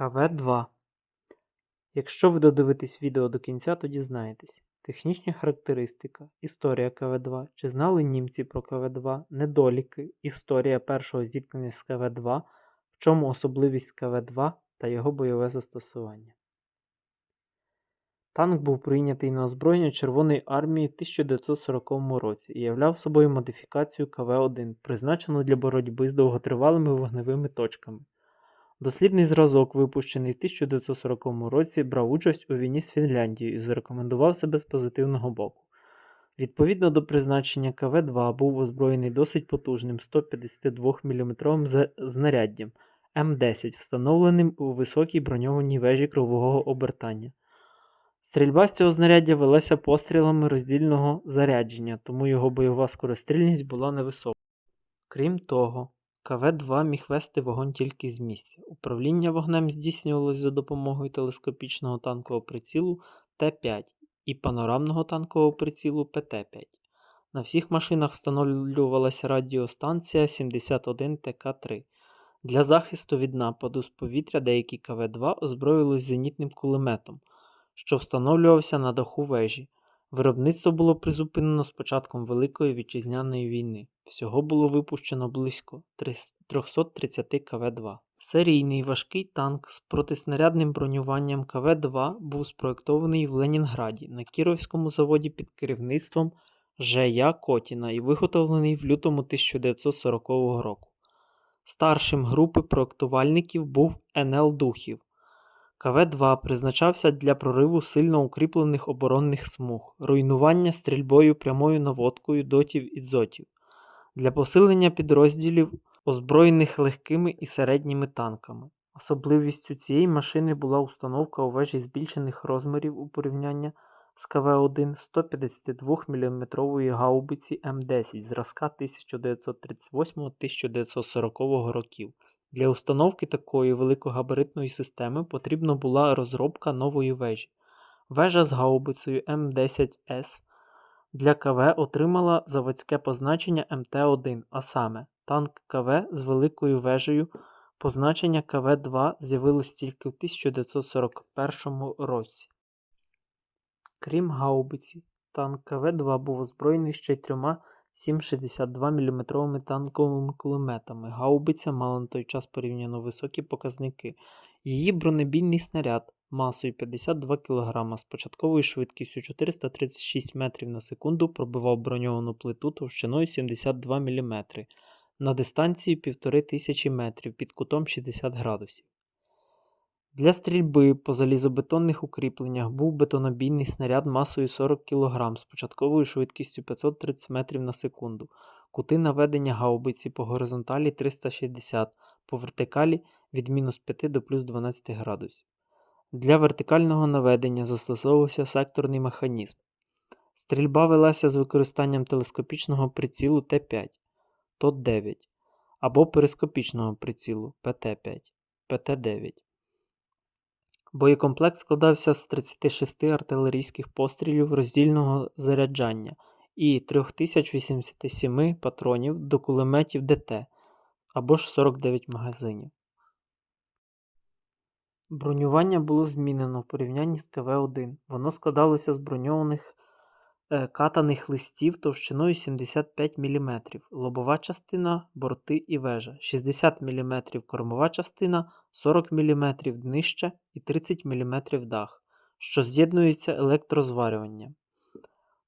КВ-2. Якщо ви додивитесь відео до кінця, то дізнаєтесь. Технічні характеристика, історія КВ-2, чи знали німці про КВ-2, недоліки, історія першого зіткнення з КВ-2, в чому особливість КВ-2 та його бойове застосування. Танк був прийнятий на озброєння Червоної армії в 1940 році і являв собою модифікацію КВ-1, призначену для боротьби з довготривалими вогневими точками. Дослідний зразок, випущений в 1940 році, брав участь у війні з Фінляндією і зарекомендував себе з позитивного боку. Відповідно до призначення КВ-2 був озброєний досить потужним 152 мм знаряддям М10, встановленим у високій броньованій вежі кругового обертання. Стрільба з цього знаряддя велася пострілами роздільного зарядження, тому його бойова скорострільність була невисока. Крім того, КВ-2 міг вести вогонь тільки з місця. Управління вогнем здійснювалось за допомогою телескопічного танкового прицілу Т-5 і панорамного танкового прицілу ПТ-5. На всіх машинах встановлювалася радіостанція 71 ТК-3. Для захисту від нападу з повітря деякі КВ-2 озброїлись зенітним кулеметом, що встановлювався на даху вежі. Виробництво було призупинено з початком Великої вітчизняної війни. Всього було випущено близько 330 КВ-2. Серійний важкий танк з протиснарядним бронюванням КВ-2 був спроєктований в Ленінграді на Кіровському заводі під керівництвом Ж.Я. Котіна і виготовлений в лютому 1940 року. Старшим групи проєктувальників був НЛ Духів. КВ-2 призначався для прориву сильно укріплених оборонних смуг, руйнування стрільбою прямою наводкою дотів і дзотів, для посилення підрозділів, озброєних легкими і середніми танками. Особливістю цієї машини була установка у вежі збільшених розмірів у порівняння з КВ-1 152 мм гаубиці М10 зразка 1938-1940 років. Для установки такої великогабаритної системи потрібна була розробка нової вежі. Вежа з гаубицею М10С для КВ отримала заводське позначення МТ-1, а саме танк КВ з великою вежею. Позначення КВ-2 з'явилось тільки в 1941 році. Крім гаубиці, танк КВ-2 був озброєний ще й трьома 7,62 мм танковими кулеметами. Гаубиця мала на той час порівняно високі показники. Її бронебійний снаряд масою 52 кг з початковою швидкістю 436 метрів на секунду пробивав броньовану плиту товщиною 72 мм на дистанції 1500 метрів під кутом 60 градусів. Для стрільби по залізобетонних укріпленнях був бетонобійний снаряд масою 40 кг з початковою швидкістю 530 метрів на секунду, кути наведення гаубиці по горизонталі 360, по вертикалі від мінус 5 до плюс 12 градусів. Для вертикального наведення застосовувався секторний механізм. Стрільба велася з використанням телескопічного прицілу Т5, ТОТ-9 або перископічного прицілу ПТ5, ПТ9. Боєкомплект складався з 36 артилерійських пострілів роздільного заряджання і 3087 патронів до кулеметів ДТ або ж 49 магазинів. Бронювання було змінено в порівнянні з КВ-1. Воно складалося з броньованих катаних листів товщиною 75 мм, лобова частина, борти і вежа, 60 мм кормова частина, 40 мм днище і 30 мм дах, що з'єднуються електрозварюванням.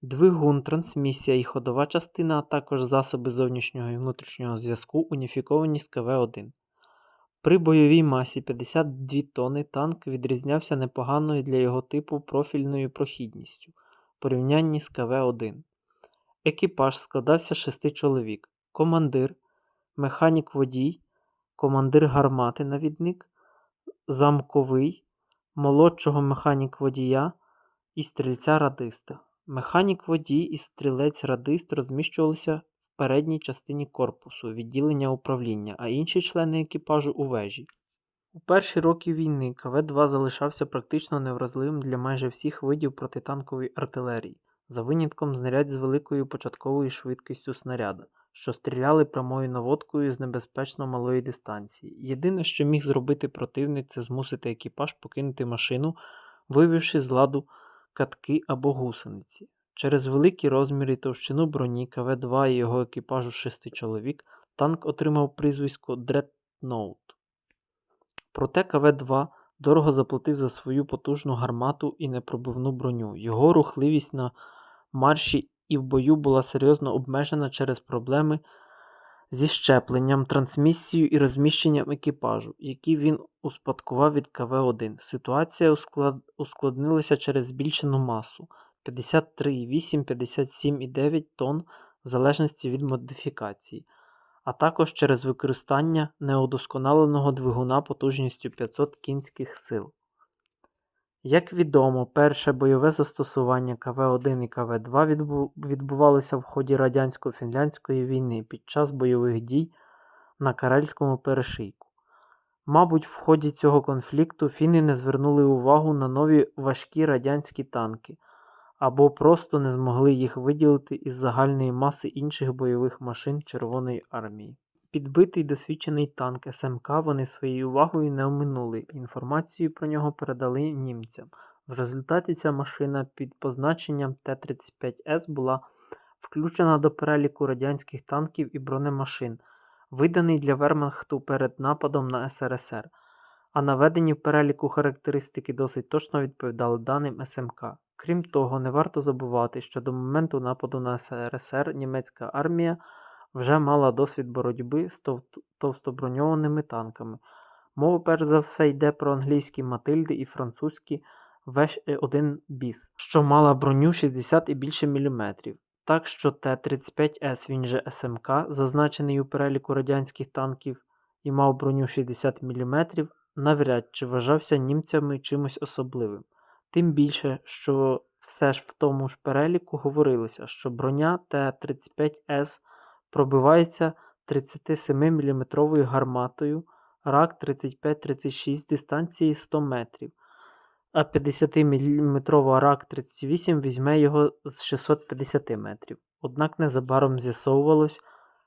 Двигун, трансмісія і ходова частина, а також засоби зовнішнього і внутрішнього зв'язку уніфіковані з КВ-1. При бойовій масі 52 тонни танк відрізнявся непоганою для його типу профільною прохідністю порівнянні з КВ-1. Екіпаж складався з 6 чоловік: командир, механік водій, командир гармати навідник, замковий, молодшого механік водія і стрільця радиста. Механік водій і стрілець радист розміщувалися в передній частині корпусу відділення управління, а інші члени екіпажу у вежі. У перші роки війни КВ-2 залишався практично невразливим для майже всіх видів протитанкової артилерії, за винятком знарядь з великою початковою швидкістю снаряда, що стріляли прямою наводкою з небезпечно малої дистанції. Єдине, що міг зробити противник, це змусити екіпаж покинути машину, вивівши з ладу катки або гусениці. Через великі розміри товщину броні КВ-2 і його екіпажу шести чоловік танк отримав прізвисько Дредноут. Проте КВ-2 дорого заплатив за свою потужну гармату і непробивну броню. Його рухливість на марші і в бою була серйозно обмежена через проблеми зі щепленням, трансмісією і розміщенням екіпажу, які він успадкував від КВ-1. Ситуація усклад... ускладнилася через збільшену масу 53,8-57,9 тонн в залежності від модифікації, а також через використання неудосконаленого двигуна потужністю 500 кінських сил. Як відомо, перше бойове застосування КВ-1 і КВ-2 відбувалося в ході радянсько-фінляндської війни під час бойових дій на Карельському перешийку. Мабуть, в ході цього конфлікту фіни не звернули увагу на нові важкі радянські танки або просто не змогли їх виділити із загальної маси інших бойових машин Червоної армії. Підбитий досвідчений танк СМК вони своєю увагою не оминули, інформацію про нього передали німцям. В результаті ця машина під позначенням Т-35С була включена до переліку радянських танків і бронемашин, виданий для Вермахту перед нападом на СРСР, а наведені в переліку характеристики досить точно відповідали даним СМК. Крім того, не варто забувати, що до моменту нападу на СРСР німецька армія вже мала досвід боротьби з товстоброньованими танками. Мова перш за все йде про англійські Матильди і французькі В1 Біс, що мала броню 60 і більше міліметрів. Так що Т-35С, він же СМК, зазначений у переліку радянських танків і мав броню 60 мм, навряд чи вважався німцями чимось особливим. Тим більше, що все ж в тому ж переліку говорилося, що броня Т-35С пробивається 37-мм гарматою рак 35-36 дистанції 100 метрів, а 50-мм рак 38 візьме його з 650 метрів. Однак незабаром з'ясовувалось,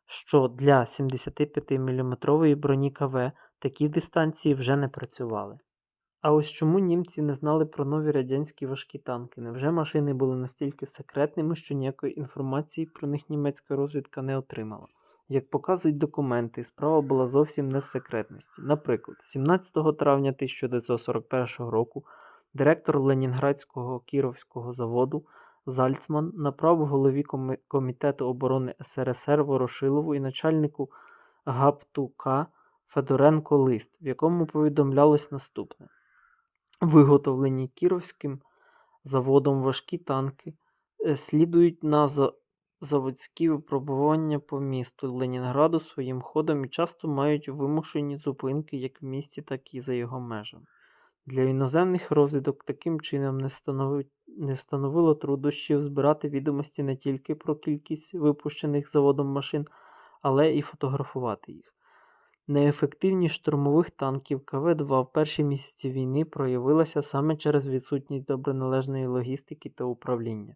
що для 75-мм броні КВ такі дистанції вже не працювали. А ось чому німці не знали про нові радянські важкі танки? Невже машини були настільки секретними, що ніякої інформації про них німецька розвідка не отримала? Як показують документи, справа була зовсім не в секретності. Наприклад, 17 травня 1941 року директор Ленінградського кіровського заводу Зальцман направив голові Комітету оборони СРСР Ворошилову і начальнику ГАПТУК Федоренко лист, в якому повідомлялось наступне. Виготовлені Кіровським заводом важкі танки е, слідують на заводські випробування по місту Ленінграду своїм ходом і часто мають вимушені зупинки як в місті, так і за його межами. Для іноземних розвідок таким чином не, станови... не становило труднощів збирати відомості не тільки про кількість випущених заводом машин, але і фотографувати їх. Неефективність штурмових танків КВ-2 в перші місяці війни проявилася саме через відсутність доброналежної логістики та управління.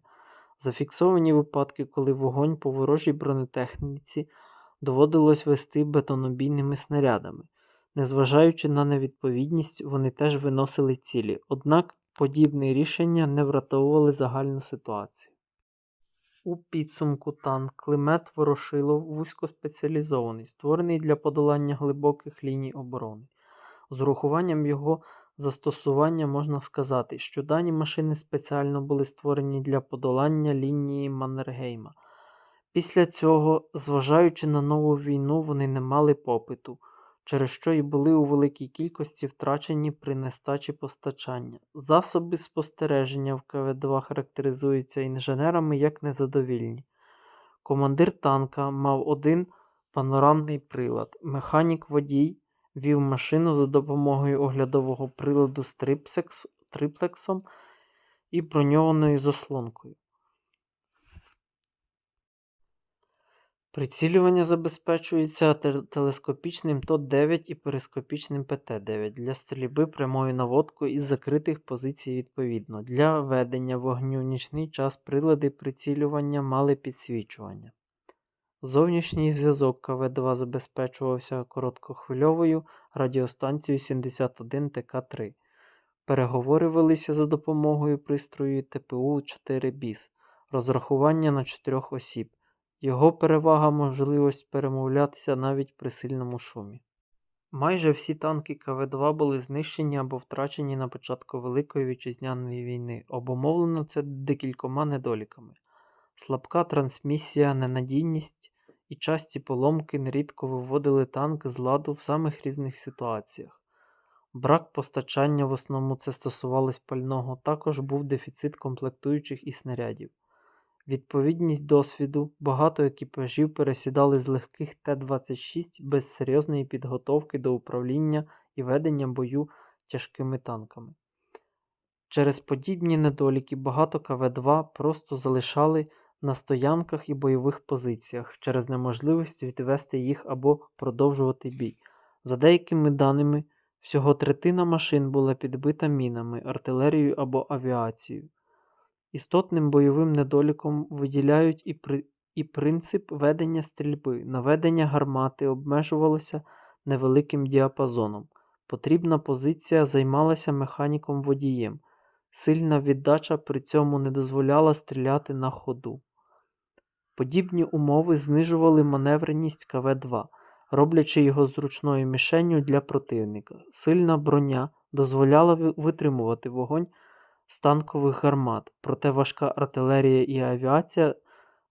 Зафіксовані випадки, коли вогонь по ворожій бронетехніці доводилось вести бетонобійними снарядами. Незважаючи на невідповідність, вони теж виносили цілі, однак подібні рішення не врятовували загальну ситуацію. У підсумку танк Климет Ворошилов вузькоспеціалізований, створений для подолання глибоких ліній оборони. З урахуванням його застосування можна сказати, що дані машини спеціально були створені для подолання лінії Маннергейма. Після цього, зважаючи на нову війну, вони не мали попиту через що і були у великій кількості втрачені при нестачі постачання. Засоби спостереження в КВ-2 характеризуються інженерами як незадовільні. Командир танка мав один панорамний прилад. Механік водій вів машину за допомогою оглядового приладу з триплексом і броньованою заслонкою. Прицілювання забезпечується телескопічним ТОТ-9 і перископічним ПТ-9 для стрільби прямою наводкою із закритих позицій відповідно. Для ведення вогню в нічний час прилади прицілювання мали підсвічування. Зовнішній зв'язок КВ-2 забезпечувався короткохвильовою радіостанцією 71 ТК-3. Переговори велися за допомогою пристрою ТПУ-4 БІС, розрахування на чотирьох осіб. Його перевага – можливість перемовлятися навіть при сильному шумі. Майже всі танки КВ-2 були знищені або втрачені на початку Великої Вітчизняної війни. Обумовлено це декількома недоліками. Слабка трансмісія, ненадійність і часті поломки нерідко виводили танк з ладу в самих різних ситуаціях. Брак постачання, в основному це стосувалось пального, також був дефіцит комплектуючих і снарядів. Відповідність досвіду, багато екіпажів пересідали з легких Т-26 без серйозної підготовки до управління і ведення бою тяжкими танками. Через подібні недоліки багато КВ-2 просто залишали на стоянках і бойових позиціях через неможливість відвести їх або продовжувати бій. За деякими даними, всього третина машин була підбита мінами, артилерією або авіацією. Істотним бойовим недоліком виділяють і, при... і принцип ведення стрільби. Наведення гармати обмежувалося невеликим діапазоном. Потрібна позиція займалася механіком-водієм. Сильна віддача при цьому не дозволяла стріляти на ходу. Подібні умови знижували маневреність КВ-2, роблячи його зручною мішенню для противника. Сильна броня дозволяла витримувати вогонь з танкових гармат, проте важка артилерія і авіація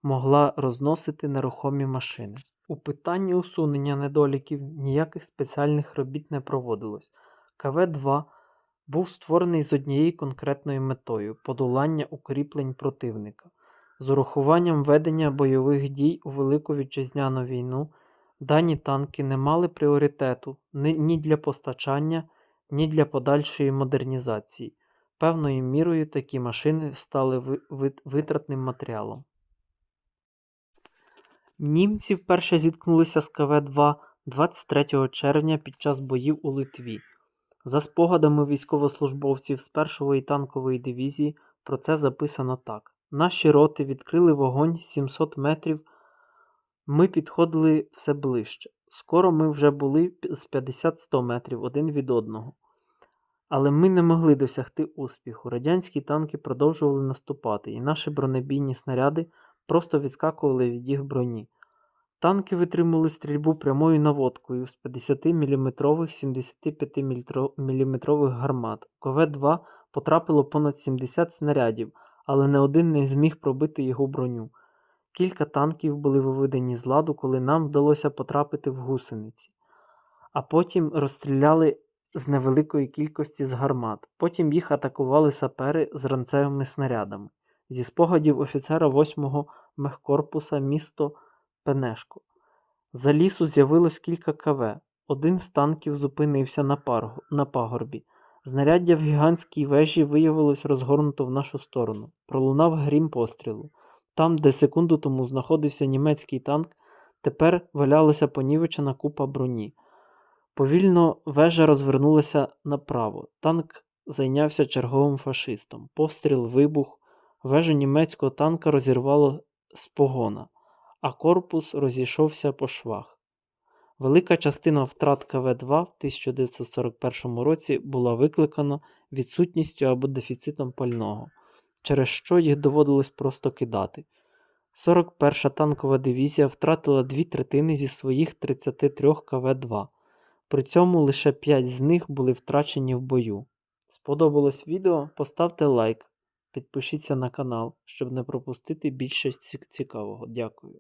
могла розносити нерухомі машини. У питанні усунення недоліків ніяких спеціальних робіт не проводилось. КВ-2 був створений з однією конкретною метою подолання укріплень противника. З урахуванням ведення бойових дій у Велику Вітчизняну війну дані танки не мали пріоритету ні для постачання, ні для подальшої модернізації. Певною мірою такі машини стали витратним матеріалом. Німці вперше зіткнулися з КВ-2 23 червня під час боїв у Литві. За спогадами військовослужбовців з першої танкової дивізії про це записано так: Наші роти відкрили вогонь 700 метрів. Ми підходили все ближче. Скоро ми вже були з 50-100 метрів один від одного. Але ми не могли досягти успіху. Радянські танки продовжували наступати, і наші бронебійні снаряди просто відскакували від їх броні. Танки витримували стрільбу прямою наводкою з 50 мм 75 мм гармат. У КВ-2 потрапило понад 70 снарядів, але не один не зміг пробити його броню. Кілька танків були виведені з ладу, коли нам вдалося потрапити в гусениці, а потім розстріляли з невеликої кількості з гармат. Потім їх атакували сапери з ранцевими снарядами. Зі спогадів офіцера 8-го мехкорпуса місто Пенешко. За лісу з'явилось кілька КВ. Один з танків зупинився на, паргу, на пагорбі. Знаряддя в гігантській вежі виявилось розгорнуто в нашу сторону. Пролунав грім пострілу. Там, де секунду тому знаходився німецький танк, тепер валялася понівечена купа броні. Повільно вежа розвернулася направо. Танк зайнявся черговим фашистом. Постріл, вибух. Вежу німецького танка розірвало з погона, а корпус розійшовся по швах. Велика частина втрат КВ-2 в 1941 році була викликана відсутністю або дефіцитом пального, через що їх доводилось просто кидати. 41-ша танкова дивізія втратила дві третини зі своїх 33 КВ-2. При цьому лише 5 з них були втрачені в бою. Сподобалось відео? Поставте лайк, підпишіться на канал, щоб не пропустити більше цікавого. Дякую.